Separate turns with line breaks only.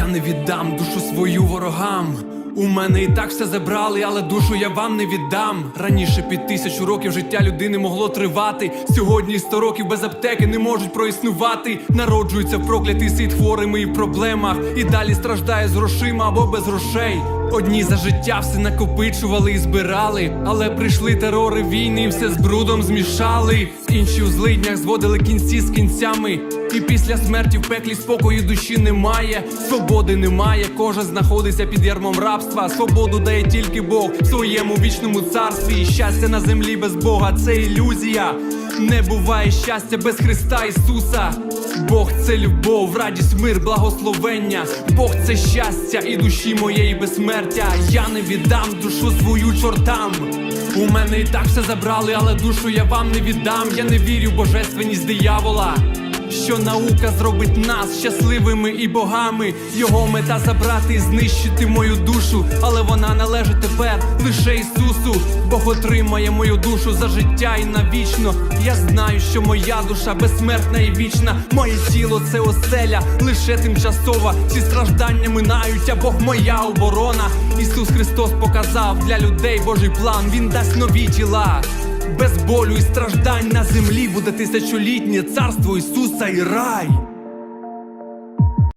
Я не віддам душу свою ворогам. У мене і так все забрали, але душу я вам не віддам. Раніше під тисячу років життя людини могло тривати. Сьогодні сто років без аптеки не можуть проіснувати. Народжується проклятий світ хворими і в проблемах. І далі страждає з грошима або без грошей. Одні за життя все накопичували і збирали, але прийшли терори війни, і все з брудом змішали. Інші у злиднях зводили кінці з кінцями. І після смерті в пеклі спокою душі немає, свободи немає, кожен знаходиться під ярмом рабства. Свободу дає тільки Бог в своєму вічному царстві. І щастя на землі без Бога це ілюзія. Не буває щастя без Христа Ісуса. Бог це любов, радість, мир, благословення. Бог це щастя і душі моєї безсмертя. Я не віддам душу свою чортам. У мене і так все забрали, але душу я вам не віддам. Я не вірю в божественність диявола. Що наука зробить нас щасливими і богами. Його мета забрати і знищити мою душу, але вона належить тепер лише Ісусу. Бог отримає мою душу за життя і навічно. Я знаю, що моя душа безсмертна і вічна. Моє тіло це оселя, лише тимчасова. Ці страждання минають, а Бог моя оборона. Ісус Христос показав для людей Божий план. Він дасть нові тіла. Без болю і страждань на землі буде тисячолітнє царство Ісуса і рай.